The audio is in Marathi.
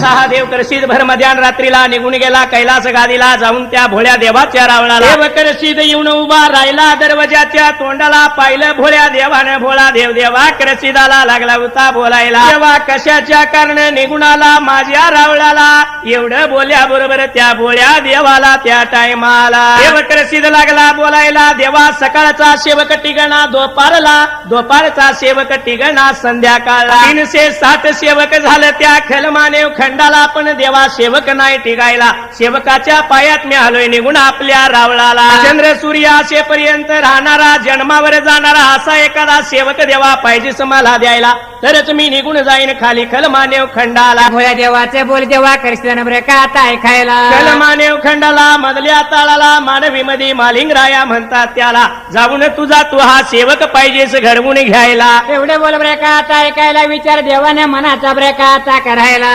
सहादेव करशीद भर मध्यान रात्रीला निघून गेला कैलास गादीला जाऊन त्या भोळ्या देवाच्या रावणाला. देव करशीद येऊन उभा राहिला दरवाजाच्या तोंडाला पाहिलं भोळ्या देवाने भोळा देव देवा करशीदाला लागला होता बोलायला. देवा कशाच्या कारण निघून आला माझ्या रावळाला एवढं बोल्या बरोबर त्या भोळ्या देवाला त्या टायमाला देव करशीद लागला बोलायला देवा सकाळचा सेवक टिगणा दोपारला दोपारचा सेवक टिगणा संध्याकाळला. तीनशे सात सेवक झालं त्या खलमानेव खंड खंडाला पण देवा सेवक नाही टिकायला. सेवकाच्या पायात मी आलोय निघून आपल्या रावळाला. चंद्र सूर्य असेपर्यंत राहणारा जन्मावर जाणारा असा एखादा सेवक देवा पाहिजेच मला द्यायला. तरच मी निघून जाईन खाली खलमानेव खंडाला. भोळ्या देवाचे बोल देवा कृष्ण बरे का ऐकायला कलमानेव खंडाला मधल्या ताळाला मानवी मध्ये मालिंगराया म्हणतात त्याला. जाऊन तुझा तू हा सेवक पाहिजेस घडवून घ्यायला. एवढे बोल बरे का आता ऐकायला विचार देवाने मनाचा बरे का आता करायला.